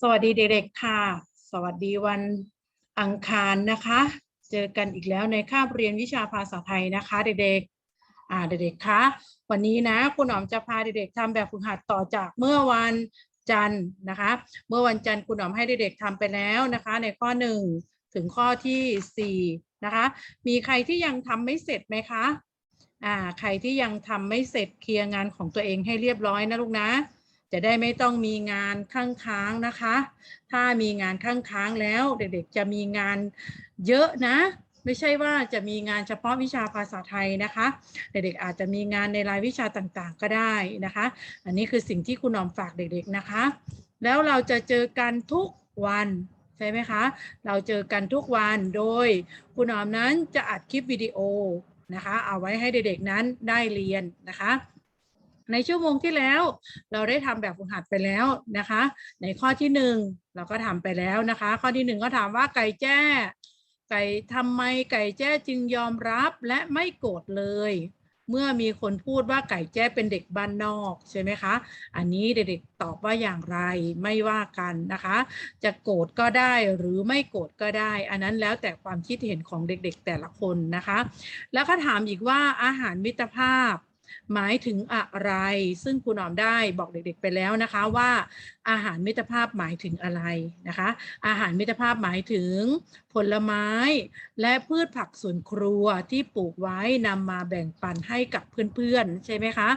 สวัสดีเด็กๆค่ะ สวัสดีวันอังคารนะคะ เจอกันอีกแล้วในคาบเรียนวิชาภาษาไทยนะคะ เด็กๆอ่าเด็กๆคะวันนี้นะคุณหอมจะพาเด็กๆทำแบบฝึกหัดต่อจากเมื่อวันจันทร์นะคะ เมื่อวันจันทร์คุณหอมให้เด็กๆทำไปแล้วนะคะ ในข้อหนึ่งถึงข้อที่สี่นะคะ มีใครที่ยังทำไม่เสร็จไหมคะอ่าใครที่ยังทำไม่เสร็จเคลียร์งานของตัวเองให้เรียบร้อยนะลูกนะ จะได้ไม่ต้องมีงานข้างค้างนะคะ ถ้ามีงานข้างค้างแล้วเด็กๆจะมีงานเยอะนะ ไม่ใช่ว่าจะมีงานเฉพาะวิชาภาษาไทยนะคะ เด็กๆอาจจะมีงานในรายวิชาต่างๆก็ได้นะคะ อันนี้คือสิ่งที่คุณหนอมฝากเด็กๆนะคะ แล้วเราจะเจอกันทุกวันใช่ไหมคะ เราเจอกันทุกวันโดยคุณหนอมนั้นจะอัดคลิปวิดีโอนะคะ เอาไว้ให้เด็กๆนั้นได้เรียนนะคะ ในชั่วโมงที่แล้ว เราได้ทำแบบฝึกหัดไปแล้วนะคะ ในข้อที่หนึ่งเราก็ทำไปแล้วนะคะ ข้อที่หนึ่งก็ถามว่าไก่แจ้ ไก่ทำไมไก่แจ้จึงยอมรับและไม่โกรธเลย เมื่อมีคนพูดว่าไก่แจ้เป็นเด็กบ้านนอกใช่ไหมคะ อันนี้เด็กๆตอบว่าอย่างไรไม่ว่ากันนะคะ จะโกรธก็ได้หรือไม่โกรธก็ได้ อันนั้นแล้วแต่ความคิดเห็นของเด็กๆแต่ละคนนะคะ แล้วก็ถามอีกว่าอาหารมิตรภาพ หมายถึงอะไร ซึ่งคุณหอมได้บอกเด็กๆไปแล้วนะคะว่า อาหารมิตรภาพหมายถึงอะไรนะคะ อาหารมิตรภาพหมายถึงผลไม้ และพืชผักสวนครัวที่ปลูกไว้นำมาแบ่งปันให้กับเพื่อนๆใช่ไหมคะ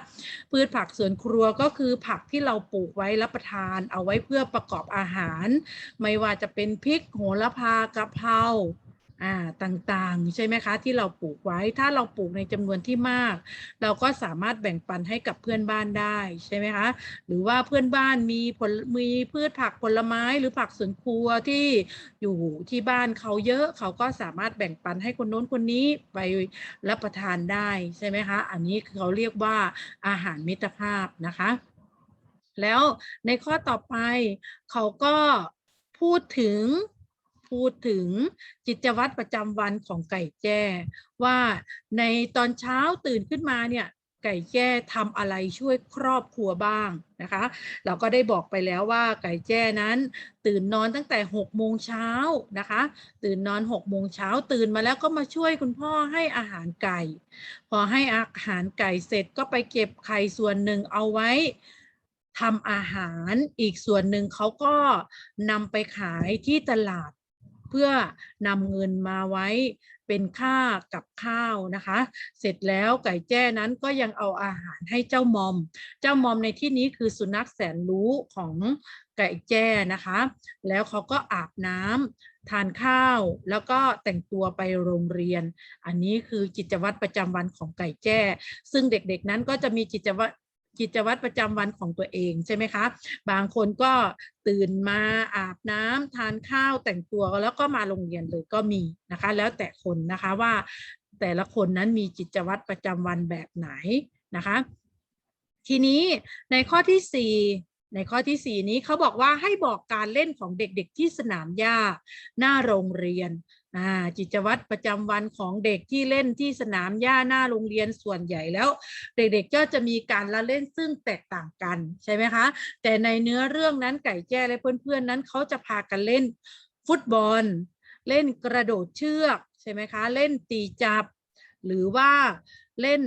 พืชผักสวนครัวก็คือผักที่เราปลูกไว้รับประทานเอาไว้เพื่อประกอบอาหาร ไม่ว่าจะเป็นพริกโหระพากะเพรา อ่าต่างๆ ใช่ไหมคะ ที่เราปลูกไว้ถ้าเราปลูกในจำนวนที่มาก เราก็สามารถแบ่งปันให้กับเพื่อนบ้านได้ใช่ไหมคะหรือว่าเพื่อนบ้านมีผลมีพืชผักผลไม้หรือผักสวนครัวที่อยู่ที่บ้านเขาเยอะเขาก็สามารถแบ่งปันให้คนโน้นคนนี้ไปรับประทานได้ใช่ไหมคะอันนี้เขาเรียกว่าอาหารมิตรภาพนะคะ แล้วในข้อต่อไปเขาก็พูดถึง พูดถึงกิจวัตรประจำวันของไก่แจ้ ว่าในตอนเช้าตื่นขึ้นมาเนี่ยไก่แจ้ทำอะไรช่วยครอบครัวบ้างนะคะ เราก็ได้บอกไปแล้วว่าไก่แจ้นั้น ตื่นนอนตั้งแต่6โมงเช้านะคะ ตื่นนอน6โมงเช้าตื่นมาแล้วก็มาช่วยคุณพ่อให้อาหารไก่ พอให้อาหารไก่เสร็จก็ไปเก็บไข่ส่วนหนึ่งเอาไว้ทำอาหารอีกส่วนหนึ่งเขาก็นำไปขายที่ตลาด เพื่อนำเงินมาไว้เป็นค่ากับข้าวนะคะ เสร็จแล้วไก่แจ้นั้นก็ยังเอาอาหารให้เจ้ามอม เจ้ามอมในที่นี้คือสุนัขแสนรู้ของไก่แจ้นะคะ แล้วเขาก็อาบน้ำทานข้าวแล้วก็แต่งตัวไปโรงเรียน อันนี้คือกิจวัตรประจำวันของไก่แจ้ ซึ่งเด็กๆนั้นก็จะมีกิจวัตร กิจวัตรประจำวันของตัวเองใช่ไหมคะบางคนก็ตื่นมาอาบน้ำทานข้าวแต่งตัวแล้วก็มาโรงเรียนเลยก็มีนะคะ แล้วแต่คนนะคะว่าแต่ละคนนั้นมีกิจวัตรประจำวันแบบไหนนะคะ ทีนี้ในข้อที่สี่ในข้อที่สี่นี้เขาบอกว่าให้บอกการเล่นของเด็กๆที่สนามหญ้าหน้าโรงเรียนกิจวัตรประจำวันของเด็กที่เล่นที่สนามหญ้าหน้าโรงเรียนส่วนใหญ่แล้ว เด็กๆก็จะมีการละเล่นซึ่งแตกต่างกันใช่ไหมคะ แต่ในเนื้อเรื่องนั้นไก่แจ้และเพื่อนๆนั้นเขาจะพากันเล่นฟุตบอล เล่นกระโดดเชือกใช่ไหมคะ เล่นตีจับ หรือว่าเล่น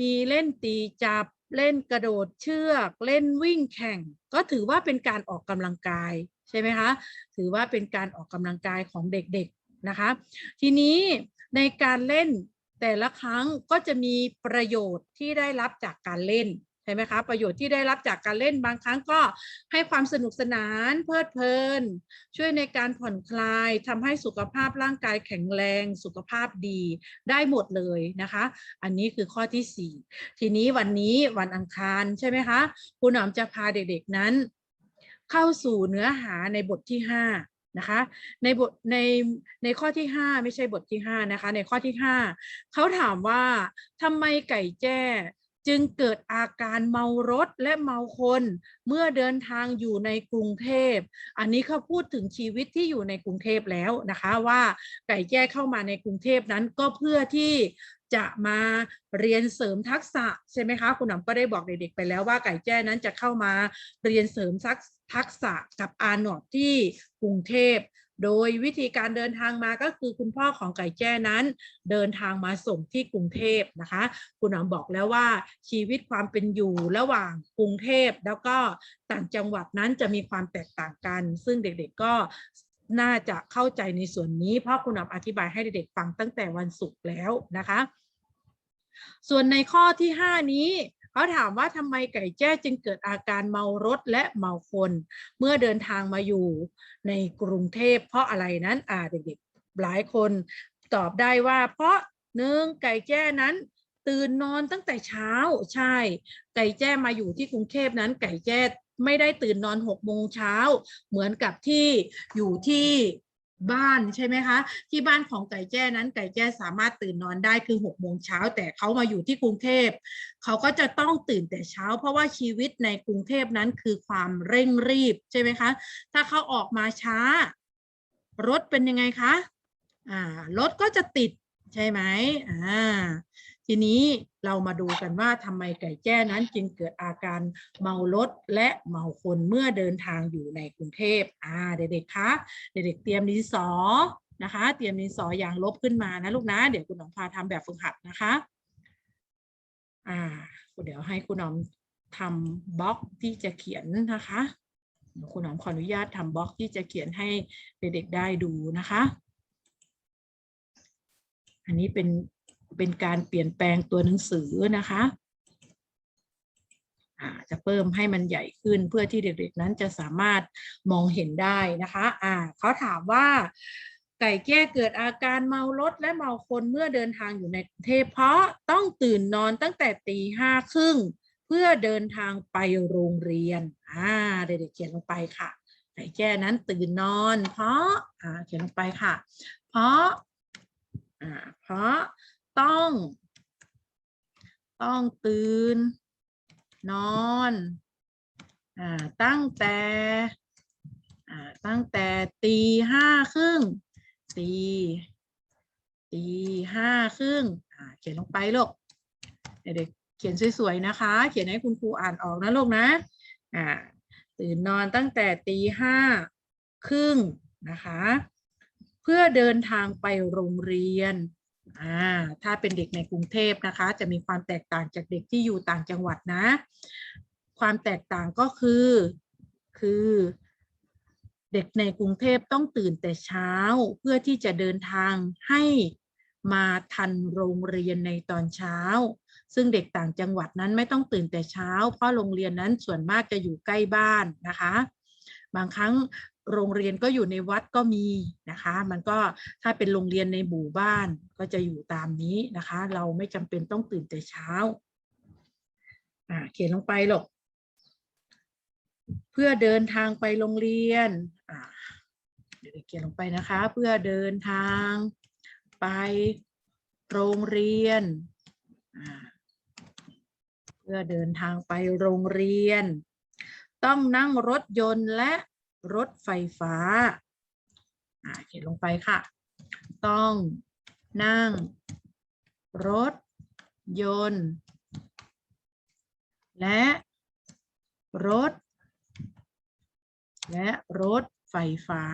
มีเล่นตีจับ เล่นกระโดดเชือก เล่นวิ่งแข่ง ก็ถือว่าเป็นการออกกำลังกาย ใช่ไหมคะ ถือว่าเป็นการออกกำลังกายของเด็กๆนะคะ ทีนี้ในการเล่นแต่ละครั้งก็จะมีประโยชน์ที่ได้รับจากการเล่นใช่ไหมคะประโยชน์ที่ได้รับจากการเล่นบางครั้งก็ให้ความสนุกสนานเพลิดเพลิน ช่วยในการผ่อนคลายทำให้สุขภาพร่างกายแข็งแรงสุขภาพดีได้หมดเลยนะคะ อันนี้คือข้อที่สี่ทีนี้วันนี้วันอังคารใช่ไหมคะคุณหนอมจะพาเด็กๆนั้น เข้าสู่เนื้อหาในบทที่ห้านะคะในบทในในข้อที่ 5 ไม่ใช่บทที่5นะคะในข้อที่ 5เขาถามว่าทำไมไก่แจ้จึงเกิดอาการเมารถและเมาคนเมื่อเดินทางอยู่ในกรุงเทพ อันนี้เขาพูดถึงชีวิตที่อยู่ในกรุงเทพแล้วนะคะว่าไก่แจ้เข้ามาในกรุงเทพนั้นก็เพื่อที่จะมาเรียนเสริมทักษะใช่ไหมคะคุณหนำก็ได้บอกเด็กๆไปแล้วว่าไก่แจ้นั้นจะเข้ามาเรียนเสริมทักทักษะกับอาหนอดที่กรุงเทพโดยวิธีการเดินทางมาก็คือคุณพ่อของไก่แจ้นั้น เดินทางมาส่งที่กรุงเทพนะคะ คุณหนอมบอกแล้วว่าชีวิตความเป็นอยู่ระหว่างกรุงเทพแล้วก็ต่างจังหวัดนั้นจะมีความแตกต่างกัน ซึ่งเด็กๆก็ น่าจะเข้าใจในส่วนนี้ เพราะคุณหนอมอธิบายให้เด็กๆฟังตั้งแต่วันศุกร์แล้วนะคะ ส่วนในข้อที่ 5 นี้เขาถามว่าทำไมไก่แจ้จึงเกิดอาการเมารถและเมาคน เมื่อเดินทางมาอยู่ในกรุงเทพเพราะอะไรนั้นอ่าเด็กๆหลายคนตอบได้ว่า เพราะหนึ่งไก่แจ้นั้นตื่นนอนตั้งแต่เช้าใช่ ไก่แจ้มาอยู่ที่กรุงเทพนั้น ไก่แจ้ ไม่ได้ตื่นนอนหกโมงเช้า เหมือนกับที่อยู่ที่บ้านใช่ไหมคะ ที่บ้านของไก่แจ้นั้นไก่แจ้สามารถตื่นนอนได้คือหกโมงเช้าแต่เขามาอยู่ที่กรุงเทพเขาก็จะต้องตื่นแต่เช้า เพราะว่าชีวิตในกรุงเทพนั้นคือความเร่งรีบใช่ไหมคะ ถ้าเขาออกมาช้า รถเป็นยังไงคะอ่ารถก็จะติดใช่ไหมอ่า ทีนี้เรามาดูกันว่าทำไมไก่แจ้นั้นจึงเกิดอาการเมารถและเมาคนเมื่อเดินทางอยู่ในกรุงเทพอ่าเด็กๆคะเด็กๆเตรียมดินสอนะคะ เตรียมดินสออย่างลบขึ้นมานะลูกนะ เดี๋ยวคุณหนอมพาทำแบบฝึกหัดนะคะ อ่าเดี๋ยวให้คุณหนอมทำบล็อกที่จะเขียนนะคะคุณหนอมขออนุญาตทำบล็อกที่จะเขียนให้เด็กๆได้ดูนะคะ อันนี้เป็น เป็นการเปลี่ยนแปลงตัวหนังสือนะคะจะเพิ่มให้มันใหญ่ขึ้นเพื่อที่เด็กๆนั้นจะสามารถมองเห็นได้นะคะอ่าเขาถามว่าไก่แก้เกิดอาการเมารถและเมาคนเมื่อเดินทางอยู่ในกรุงเทพเพราะต้องตื่นนอนตั้งแต่ตีห้าครึ่งเพื่อเดินทางไปโรงเรียนอ่าเด็กๆเขียนลงไปค่ะ ไก่แจ้นั้นตื่นนอน เพราะอ่าเขียนลงไปค่ะ เพราะอ่าเพราะ ต้อง ต้องตื่น นอนอ่าตั้งแต่อ่าตั้งแต่ตีห้าครึ่งตีตีห้าครึ่งอ่าเขียนลงไปลูกเด็กๆเขียนสวยๆนะคะ เขียนให้คุณครูอ่านออกนะลูกนะอ่าตื่นนอนตั้งแต่ตีห้าครึ่งนะคะ เพื่อเดินทางไปโรงเรียน อ่าถ้าเป็นเด็กในกรุงเทพนะคะ จะมีความแตกต่างจากเด็กที่อยู่ต่างจังหวัดนะ ความแตกต่างก็คือคือเด็กในกรุงเทพต้องตื่นแต่เช้าเพื่อที่จะเดินทางให้มาทันโรงเรียนในตอนเช้า ซึ่งเด็กต่างจังหวัดนั้นไม่ต้องตื่นแต่เช้า เพราะโรงเรียนนั้นส่วนมากจะอยู่ใกล้บ้านนะคะ บางครั้ง โรงเรียนก็อยู่ในวัดก็มีนะคะ มันก็ถ้าเป็นโรงเรียนในหมู่บ้านก็จะอยู่ตามนี้นะคะ เราไม่จำเป็นต้องตื่นแต่เช้าอ่าเขียนลงไปหรอกเพื่อเดินทางไปโรงเรียนอ่าเดี๋ยวเขียนลงไปนะคะ เพื่อเดินทางไปโรงเรียนอ่าเพื่อเดินทางไปโรงเรียน ต้องนั่งรถยนต์และ รถไฟฟ้าเขียนลงไปค่ะ ต้องนั่ง รถ ยนต์ และ รถ และรถไฟฟ้า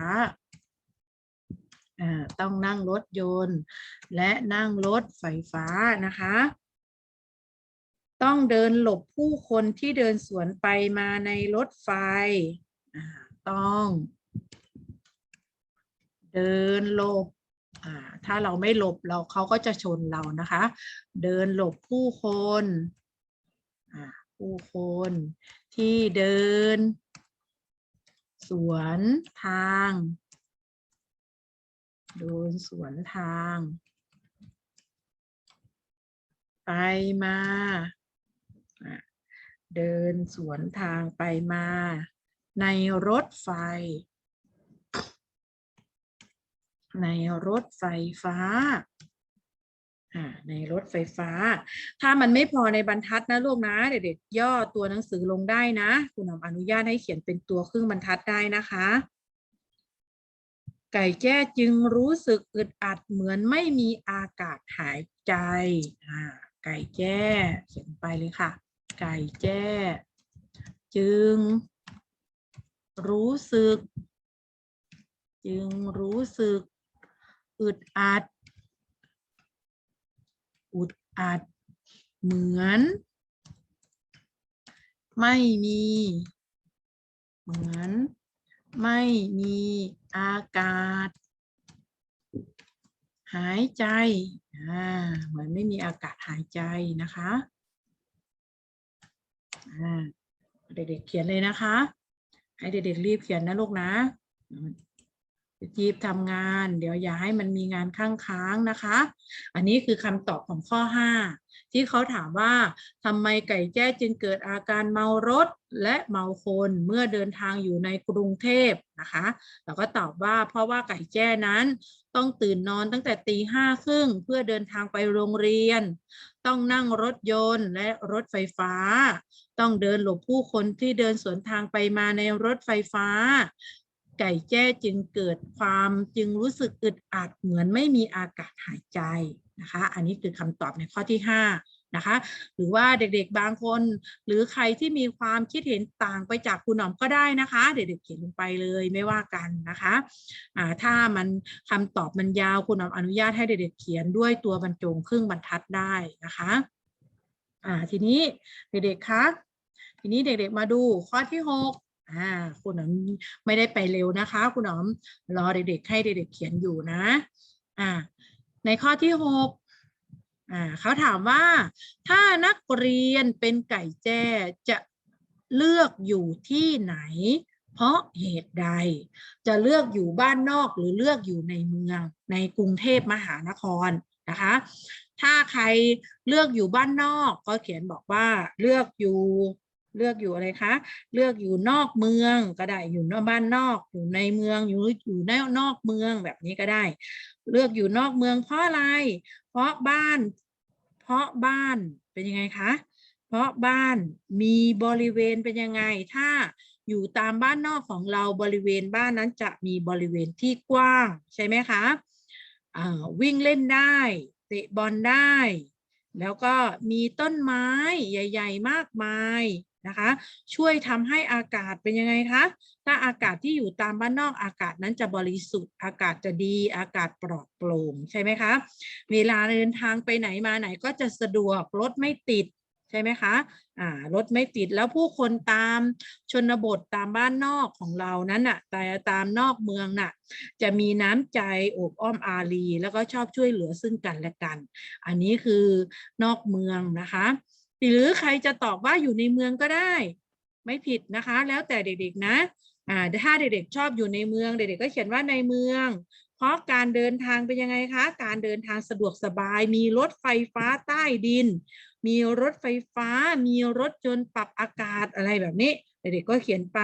อ่าต้องนั่งรถยนต์ และนั่งรถไฟฟ้านะคะ ต้องเดินหลบผู้คนที่เดินสวนไปมาในรถไฟอ่า ต้อง เดินหลบอ่าถ้าเราไม่หลบเราเขาก็จะชนเรานะคะ เดินหลบผู้คนอ่าผู้คนที่เดิน สวนทางเดินสวนทาง ไปมาอะเดินสวนทางไปมา ในรถไฟ ในรถไฟฟ้าอ่าในรถไฟฟ้า ถ้ามันไม่พอในบรรทัดนะลูกนะเด็กๆย่อตัวหนังสือลงได้นะคุณออนุญาตให้เขียนเป็นตัวครึ่งบรรทัดได้นะคะ ไก่แจ้จึงรู้สึกอึดอัดเหมือนไม่มีอากาศหายใจอ่าไก่แจ้เขียนไปเลยค่ะ ไก่แจ้ จึง รู้สึก จึงรู้สึก อึดอัดอุดอัด เหมือน ไม่มี เหมือน ไม่มีอากาศ หายใจอ่าเหมือนไม่มีอากาศหายใจนะคะอ่าเด็กๆเขียนเลยนะคะ ให้เด็กๆรีบเขียนนะลูกนะรีบทำงาน เดี๋ยวอย่าให้มันมีงานข้างค้างนะคะ อันนี้คือคำตอบของข้อ 5 ที่เขาถามว่าทำไมไก่แจ้จึงเกิดอาการเมารถและเมาคนเมื่อเดินทางอยู่ในกรุงเทพนะคะ เราก็ตอบว่าเพราะว่าไก่แจ้นั้น ต้องตื่นนอนตั้งแต่ตีห้าครึ่งเพื่อเดินทางไปโรงเรียน ต้องนั่งรถยนต์และรถไฟฟ้า ต้องเดินหลบผู้คนที่เดินสวนทางไปมาในรถไฟฟ้า ไก่แจ้จึงเกิดความจึงรู้สึกอึดอัดเหมือนไม่มีอากาศหายใจนะคะ อันนี้คือคำตอบในข้อที่ 5 นะคะ หรือว่าเด็กๆบางคน หรือใครที่มีความคิดเห็นต่างไปจากคุณหนอมก็ได้นะคะ เด็กๆเขียนลงไปเลยไม่ว่ากันนะคะอ่าถ้ามันคำตอบมันยาวคุณหนอมอนุญาตให้เด็กๆเขียนด้วยตัวบรรจงครึ่งบรรทัดได้นะคะอ่าทีนี้เด็กๆคะทีนี้เด็กๆมาดูข้อที่หกอ่าคุณหนอมไม่ได้ไปเร็วนะคะ คุณหนอมรอเด็กๆให้เด็กๆเขียนอยู่นะอ่าในข้อที่หก อ่าเขาถามว่าถ้านักเรียนเป็นไก่แจ้จะเลือกอยู่ที่ไหน เพราะเหตุใด จะเลือกอยู่บ้านนอกหรือเลือกอยู่ในเมืองในกรุงเทพมหานครนะคะ ถ้าใครเลือกอยู่บ้านนอกก็เขียนบอกว่าเลือกอยู่เลือกอยู่อะไรคะ เลือกอยู่นอกเมืองก็ได้ อยู่นอกบ้านนอก อยู่ในเมือง อยู่อยู่ในนอกเมืองแบบนี้ก็ได้ เลือกอยู่นอกเมืองเพราะอะไร เพราะบ้าน ราะบ้านเป็นยังไงคะ เพราะบ้านมีบริเวณเป็นยังไง ถ้าอยู่ตามบ้านนอกของเราบริเวณบ้านนั้นจะมีบริเวณที่กว้างใช่ไหมคะอ่าวิ่งเล่นได้ เตะบอลได้ แล้วก็มีต้นไม้ใหญ่ ๆ มากมาย นะคะ ช่วยทำให้อากาศเป็นยังไงคะ ถ้าอากาศที่อยู่ตามบ้านนอกอากาศนั้นจะบริสุทธิ์ อากาศจะดี อากาศปลอดโปร่งใช่ไหมคะ เวลาเดินทางไปไหนมาไหนก็จะสะดวกรถไม่ติดใช่ไหมคะอ่ารถไม่ติดแล้วผู้คนตามชนบทตามบ้านนอกของเรานั้นน่ะแต่ตามนอกเมืองน่ะ จะมีน้ำใจโอบอ้อมอารี แล้วก็ชอบช่วยเหลือซึ่งกันและกัน อันนี้คือนอกเมืองนะคะ หรือใครจะตอบว่าอยู่ในเมืองก็ได้ ไม่ผิดนะคะ แล้วแต่เด็กๆนะอ่าถ้าเด็กๆชอบอยู่ในเมือง เด็กๆก็เขียนว่าในเมือง เพราะการเดินทางเป็นยังไงคะ การเดินทางสะดวกสบาย มีรถไฟฟ้าใต้ดิน มีรถไฟฟ้า มีรถยนต์ปรับอากาศอะไรแบบนี้เด็กๆก็เขียนไป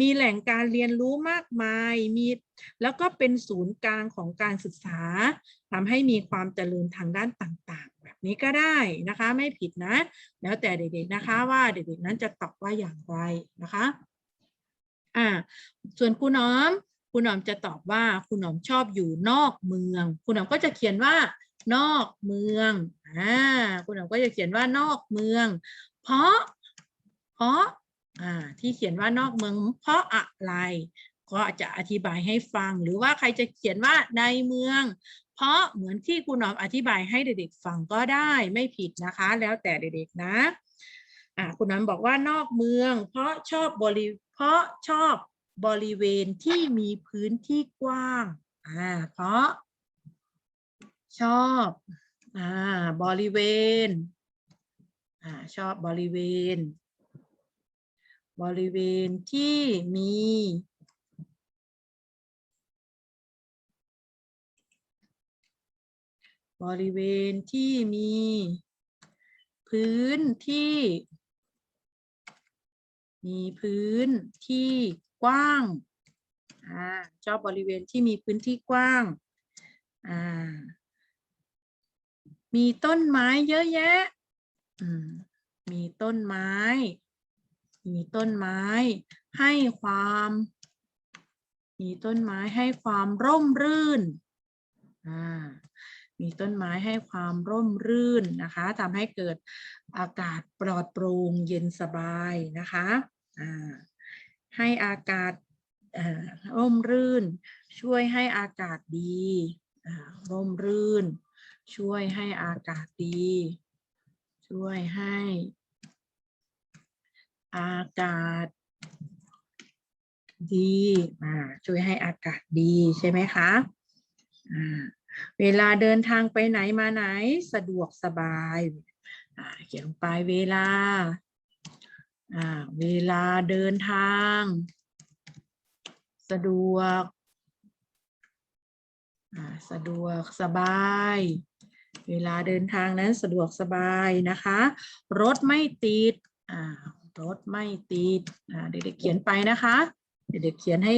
มีแหล่งการเรียนรู้มากมาย มีแล้วก็เป็นศูนย์กลางของการศึกษาทำให้มีความเจริญทางด้านต่างๆ แบบนี้ก็ได้นะคะ ไม่ผิดนะ แล้วแต่เด็กๆนะคะว่าเด็กๆนั้นจะตอบว่าอย่างไรนะคะอ่าส่วนคุณน้อมคุณน้อมจะตอบว่าคุณน้อมชอบอยู่นอกเมืองคุณน้อมก็จะเขียนว่านอกเมืองอ่าคุณน้อมก็จะเขียนว่านอกเมือง เพราะเพราะอ่าที่เขียนว่านอกเมืองเพราะอะไร ก็จะอธิบายให้ฟังหรือว่าใครจะเขียนว่าในเมือง เพราะเหมือนที่คุณนอมอธิบายให้เด็กๆฟังก็ได้ไม่ผิดนะคะ แล้วแต่เด็กๆนะอ่าคุณนอมบอกว่านอกเมือง เพราะชอบบริเพราะชอบบริเวณที่มีพื้นที่กว้างอ่าเพราะชอบอ่าบริเวณอ่าชอบบริเวณ บริเวณที่มี บริเวณที่มี พื้นที่ มีพื้นที่กว้างอ่าชอบบริเวณที่มีพื้นที่กว้างอ่ามีต้นไม้เยอะแยะอืมมีต้นไม้ มีต้นไม้ ให้ความ มีต้นไม้ให้ความร่มรื่น อ่า มีต้นไม้ให้ความร่มรื่นนะคะทำให้เกิดอากาศปลอดโปร่งเย็นสบายนะคะให้อากาศร่มรื่น ช่วยให้อากาศดีร่มรื่น ช่วยให้อากาศดี ช่วยให้ อากาศดีช่วยให้อากาศดีใช่ไหมคะอ่า เวลาเดินทางไปไหนมาไหนสะดวกสบายเขียนลงไปเวลาเวลาเดินทาง สะดวกสะดวกสบาย เวลาเดินทางนั้นสะดวกสบายนะคะ รถไม่ติดรถไม่ติดเด็กๆเขียนไปนะคะ เด็กๆเขียนให้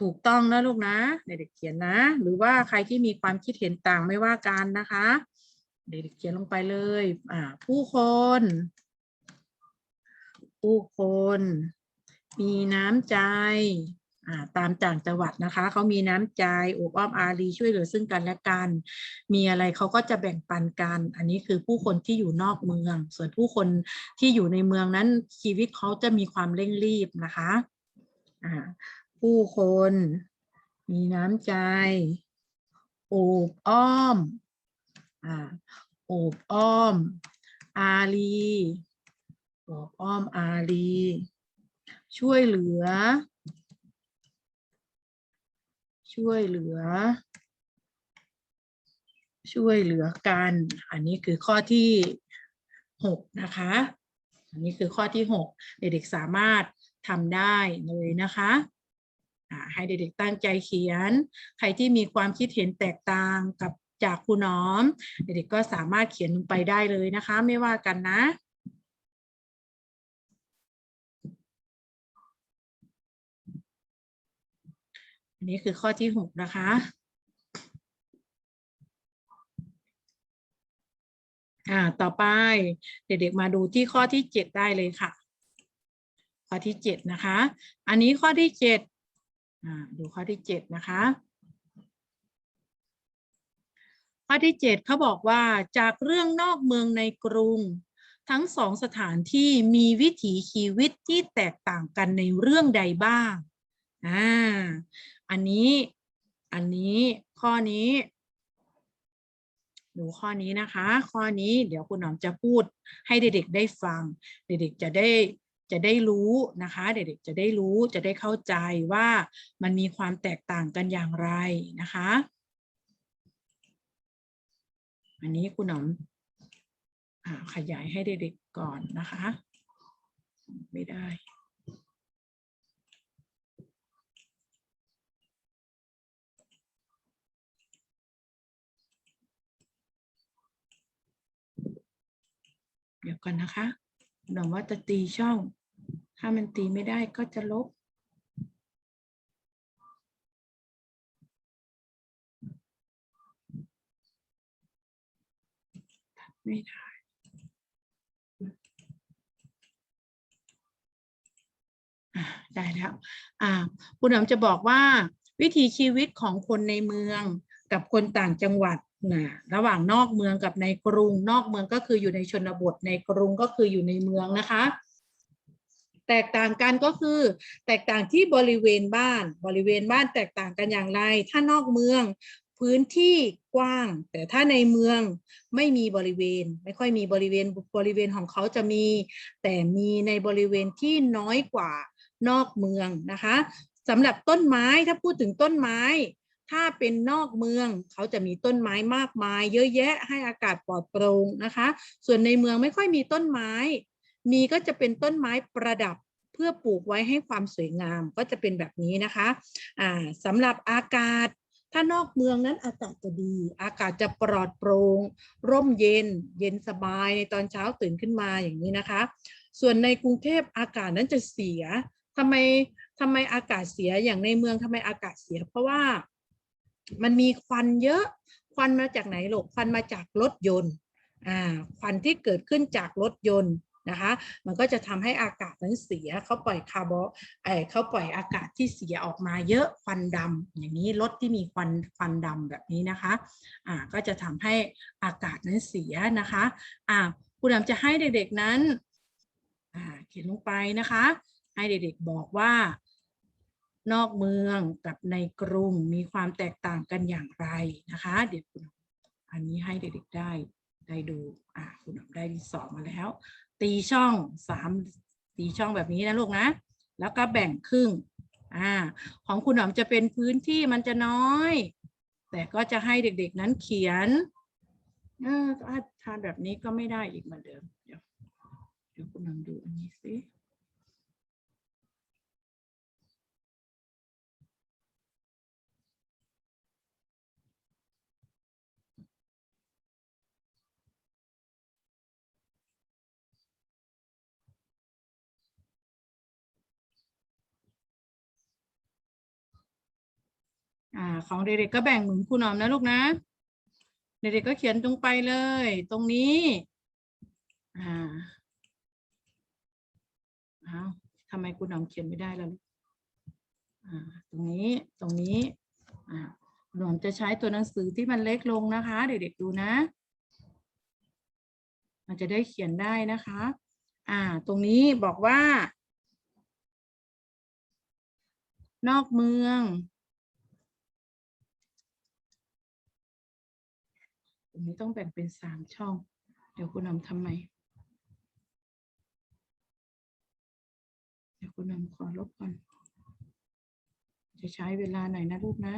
ถูกต้องนะลูกนะเด็กๆเขียนนะ หรือว่าใครที่มีความคิดเห็นต่างไม่ว่ากันนะคะ เด็กๆเขียนลงไปเลยอ่าผู้คน ผู้คน มีน้ำใจอ่าตามต่างจังหวัดนะคะเขามีน้ำใจโอบอ้อมอารีช่วยเหลือซึ่งกันและกัน มีอะไรเขาก็จะแบ่งปันกัน อันนี้คือผู้คนที่อยู่นอกเมือง ส่วนผู้คนที่อยู่ในเมืองนั้นชีวิตเขาจะมีความเร่งรีบนะคะอ่า ผู้คน มีน้ำใจ โอบอ้อมอ่าโอบอ้อม อารีโอบอ้อมอารี ช่วยเหลือ ช่วยเหลือ ช่วยเหลือกัน อันนี้คือข้อที่หกนะคะ อันนี้คือข้อที่หกเด็กๆสามารถทำได้เลยนะคะ ให้เด็กๆตั้งใจเขียน ใครที่มีความคิดเห็นแตกต่างกับจากครูน้อม เด็กๆก็สามารถเขียนลงไปได้เลยนะคะ ไม่ว่ากันนะอันนี้คือข้อที่หกนะคะ อ่า ต่อไปเด็กๆมาดูที่ข้อที่เจ็ดได้เลยค่ะ ข้อที่เจ็ดนะคะ อันนี้ข้อที่เจ็ด ดูข้อที่เจ็ดนะคะ ข้อที่เจ็ดเขาบอกว่าจากเรื่องนอกเมืองในกรุง ทั้งสองสถานที่มีวิถีชีวิตที่แตกต่างกันในเรื่องใดบ้างอ่าอันนี้อันนี้ข้อนี้ดูข้อนี้นะคะ ข้อนี้เดี๋ยวคุณหนอมจะพูดให้เด็กๆได้ฟัง เด็กๆจะได้ จะได้รู้นะคะ เด็กๆจะได้รู้จะได้เข้าใจว่ามันมีความแตกต่างกันอย่างไรนะคะ อันนี้คุณหนอมขยายให้เด็กๆก่อนนะคะ ไม่ได้เดี๋ยวก่อนนะคะ หนอว่าจะตีช่อง ถ้ามันตีไม่ได้ก็จะลบ ไม่ได้ได้แล้วอ่าคุณหนอมจะบอกว่าวิถีชีวิตของคนในเมือง กับคนต่างจังหวัดนะระหว่างนอกเมืองกับในกรุง นอกเมืองก็คืออยู่ในชนบทในกรุงก็คืออยู่ในเมืองนะคะ แตกต่างกันก็คือ แตกต่างที่บริเวณบ้าน บริเวณบ้านแตกต่างกันอย่างไร ถ้านอกเมืองพื้นที่กว้าง แต่ถ้าในเมืองไม่มีบริเวณ ไม่ค่อยมีบริเวณบริเวณของเขาจะมี แต่มีในบริเวณที่น้อยกว่านอกเมืองนะคะสำหรับต้นไม้ถ้าพูดถึงต้นไม้ ถ้าเป็นนอกเมืองเขาจะมีต้นไม้มากมาย เยอะแยะให้อากาศปลอดโปร่งนะคะ ส่วนในเมืองไม่ค่อยมีต้นไม้ มีก็จะเป็นต้นไม้ประดับเพื่อปลูกไว้ให้ความสวยงามก็จะเป็นแบบนี้นะคะอ่าสำหรับอากาศถ้านอกเมืองนั้นอากาศจะดี อากาศจะปลอดโปร่งร่มเย็น เย็นสบายในตอนเช้าตื่นขึ้นมาอย่างนี้นะคะ ส่วนในกรุงเทพอากาศนั้นจะเสียทำไมทำไมอากาศเสียอย่างในเมืองทำไมอากาศเสีย เพราะว่า มันมีควันเยอะ ควันมาจากไหนลูกควันมาจากรถยนต์อ่าควันที่เกิดขึ้นจากรถยนต์นะคะมันก็จะทำให้อากาศนั้นเสียเขาปล่อยคาร์บอนเอเขาปล่อยอากาศที่เสียออกมาเยอะควันดำอย่างนี้รถที่มีควันควันดำแบบนี้นะคะอ่าก็จะทำให้อากาศนั้นเสียนะคะอ่าคุณดำจะให้เด็กๆนั้นอ่าเขียนลงไปนะคะ ให้เด็กๆบอกว่า นอกเมืองกับในกรุงมีความแตกต่างกันอย่างไรนะคะ เดี๋ยวคุณอันนี้ให้เด็กๆได้ได้ดูอ่าคุณหนอมได้ที่สอบมาแล้ว ตีช่องสามตีช่องแบบนี้นะลูกนะ แล้วก็แบ่งครึ่งอ่าของคุณหนอมจะเป็นพื้นที่มันจะน้อย แต่ก็จะให้เด็กๆนั้นเขียนเออถ้าทานแบบนี้ก็ไม่ได้อีกเหมือนเดิม เดี๋ยวเดี๋ยวคุณหนอมดูอันนี้สิ อ่าของเด็กๆก็แบ่งเหมือนครูหนอมนะลูกนะ เด็กๆก็เขียนตรงไปเลย ตรงนี้อ่าอ้าวทำไมครูหนอมเขียนไม่ได้ล่ะลูกอ่าตรงนี้ตรงนี้อ่าครูหนอมจะใช้ตัวหนังสือที่มันเล็กลงนะคะ เด็กๆดูนะ มันจะได้เขียนได้นะคะ อ่า ตรงนี้บอกว่า นอกเมือง ตรงนี้ต้องแบ่งเป็นสามช่อง เดี๋ยวคุณนำทำไม เดี๋ยวคุณนำขอลบก่อน จะใช้เวลาหน่อยนะลูกนะ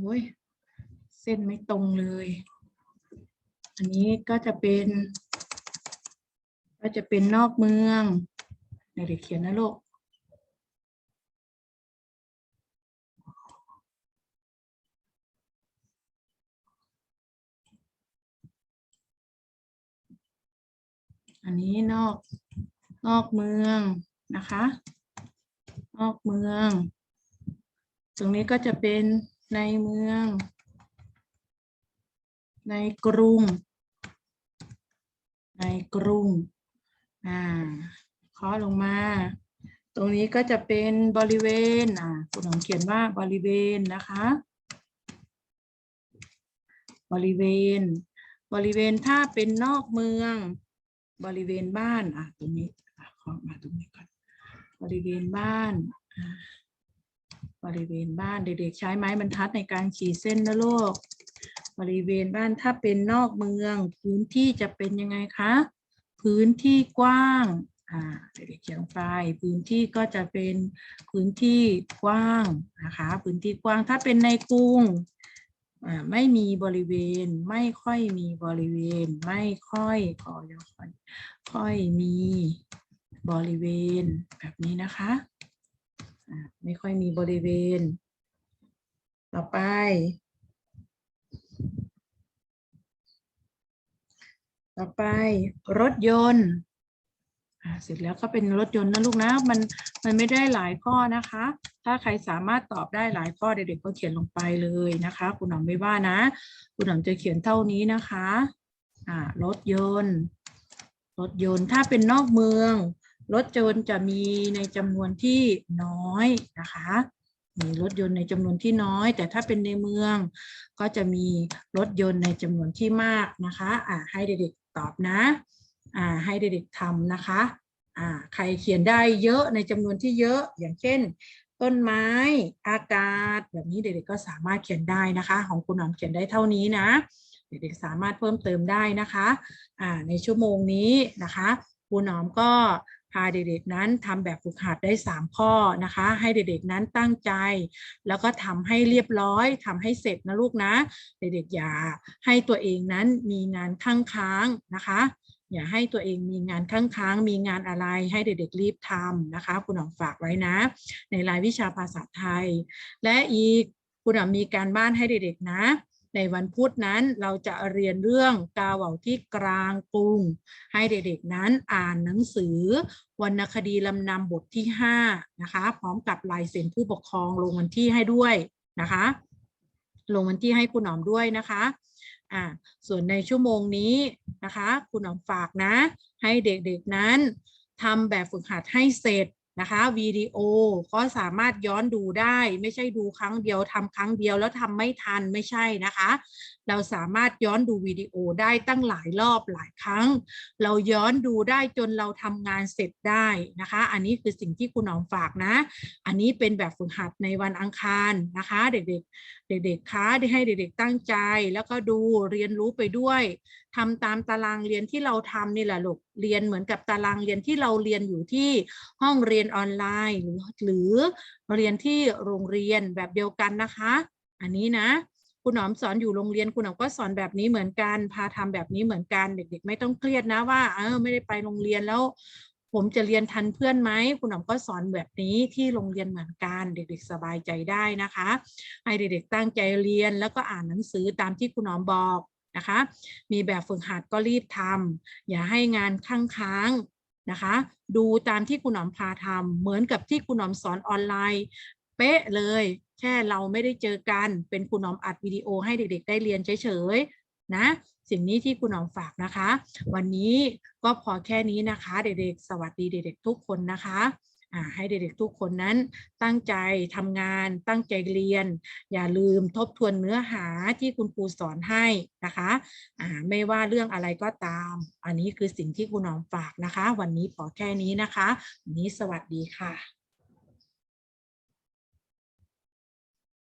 โอ้ยเส้นไม่ตรงเลย อันนี้ก็จะเป็น ก็จะเป็นนอกเมืองเดี๋ยวเขียนนะลูกอันนี้นอกนอกเมืองนะคะ นอกเมือง ตรงนี้ก็จะเป็น ในเมือง ในกรุง ในกรุง อ่าเคาะลงมา ตรงนี้ก็จะเป็นบริเวณ อ่าคุณหงเขียนว่าบริเวณนะคะ บริเวณ บริเวณถ้าเป็นนอกเมือง บริเวณบ้าน อะตรงนี้อะเคาะมาตรงนี้ก่อน บริเวณบ้านอ่า บริเวณบ้านเด็กๆใช้ไม้บรรทัดในการขีดเส้นนะลูกบริเวณบ้านถ้าเป็นนอกเมือง พื้นที่จะเป็นยังไงคะ พื้นที่กว้างอ่าเด็กๆเขียนลงไปพื้นที่ก็จะเป็นพื้นที่กว้างนะคะ พื้นที่กว้างถ้าเป็นในกรุงอ่าไม่มีบริเวณ ไม่ค่อยมีบริเวณ ไม่ค่อยขอยค่อย ค่อยมีบริเวณแบบนี้นะคะ ไม่ค่อยมีบริเวณ ต่อไป ต่อไปรถยนต์เสร็จแล้วก็เป็นรถยนต์นะลูกนะมันมันไม่ได้หลายข้อนะคะ ถ้าใครสามารถตอบได้หลายข้อเด็กๆก็เขียนลงไปเลยนะคะคุณหนอมไม่ว่านะคุณหนอมจะเขียนเท่านี้นะคะอ่ารถยนต์ รถยนต์ถ้าเป็นนอกเมือง รถยนต์จะมีในจำนวนที่น้อยนะคะมีรถยนต์ในจำนวนที่น้อย แต่ถ้าเป็นในเมืองก็จะมีรถยนต์ในจำนวนที่มากนะคะอ่าให้เด็กๆตอบนะอ่าให้เด็กๆทำนะคะอ่าใครเขียนได้เยอะในจำนวนที่เยอะอย่างเช่น ต้นไม้อากาศ แบบนี้เด็กๆก็สามารถเขียนได้นะคะ ของคุณหนอมเขียนได้เท่านี้นะ เด็กๆสามารถเพิ่มเติมได้นะคะอ่าในชั่วโมงนี้นะคะครูหนอมก็ พาเด็กๆนั้นทำแบบฝึกหัดได้ 3 ข้อนะคะ ให้เด็กๆนั้นตั้งใจ แล้วก็ทำให้เรียบร้อยทำให้เสร็จนะลูกนะ เด็กๆอย่าให้ตัวเองนั้นมีงานข้างค้างนะคะอย่าให้ตัวเองมีงานข้างค้างมีงานอะไรให้เด็กๆรีบทำนะคะคุณหอมฝากไว้นะ ในรายวิชาภาษาไทย และอีกคุณหอมมีการบ้านให้เด็กๆนะ ในวันพุธนั้นเราจะเรียนเรื่องกาเหว่าที่กลางกรุง ให้เด็กๆนั้นอ่านหนังสือวรรณคดีลำนำบทที่5นะคะพร้อมกับลายเซ็นผู้ปกครองลงวันที่ให้ด้วยนะคะ ลงวันที่ให้คุณหอมด้วยนะคะอ่าส่วนในชั่วโมงนี้นะคะ คุณหอมฝากนะ ให้เด็กๆนั้นทำแบบฝึกหัดให้เสร็จ นะคะวิดีโอก็สามารถย้อนดูได้ ไม่ใช่ดูครั้งเดียวทำครั้งเดียวแล้วทำไม่ทันไม่ใช่นะคะ เราสามารถย้อนดูวิดีโอได้ตั้งหลายรอบหลายครั้ง เราย้อนดูได้จนเราทำงานเสร็จได้นะคะ อันนี้คือสิ่งที่คุณหนอมฝากนะ อันนี้เป็นแบบฝึกหัดในวันอังคารนะคะ เด็กๆ เด็กๆคะได้ให้เด็กๆตั้งใจ แล้วก็ดูเรียนรู้ไปด้วยทำตามตารางเรียนที่เราทำนี่แหละลูกเรียนเหมือนกับตารางเรียนที่เราเรียนอยู่ที่ห้องเรียนออนไลน์หรือหรือเรียนที่โรงเรียนแบบเดียวกันนะคะ อันนี้นะคุณหนอมสอนอยู่โรงเรียนคุณหนอมก็สอนแบบนี้เหมือนกัน พาทำแบบนี้เหมือนกัน เด็ก ๆ ไม่ต้องเครียดนะว่า เออไม่ได้ไปโรงเรียนแล้ว ผมจะเรียนทันเพื่อนไหมคุณหนอมก็สอนแบบนี้ที่โรงเรียนเหมือนกันเด็กๆสบายใจได้นะคะให้เด็กๆตั้งใจเรียนแล้วก็อ่านหนังสือตามที่คุณหนอมบอกนะคะ มีแบบฝึกหัดก็รีบทำอย่าให้งานข้างค้างนะคะ ดูตามที่คุณหนอมพาทำเหมือนกับที่คุณหนอมสอนออนไลน์เป๊ะเลย แค่เราไม่ได้เจอกันเป็นคุณหนอมอัดวิดีโอให้เด็กๆ ได้เรียนเฉยๆนะ สิ่งนี้ที่คุณหนอมฝากนะคะ วันนี้ก็พอแค่นี้นะคะ เด็กๆ สวัสดีเด็ก ๆ ทุกคนนะคะให้เด็กๆทุกคนนั้นตั้งใจทำงานตั้งใจเรียน อย่าลืมทบทวนเนื้อหาที่คุณครูสอนให้นะคะอ่าไม่ว่าเรื่องอะไรก็ตาม อันนี้คือสิ่งที่คุณหนอมฝากนะคะ วันนี้พอแค่นี้นะคะ วันนี้สวัสดีค่ะ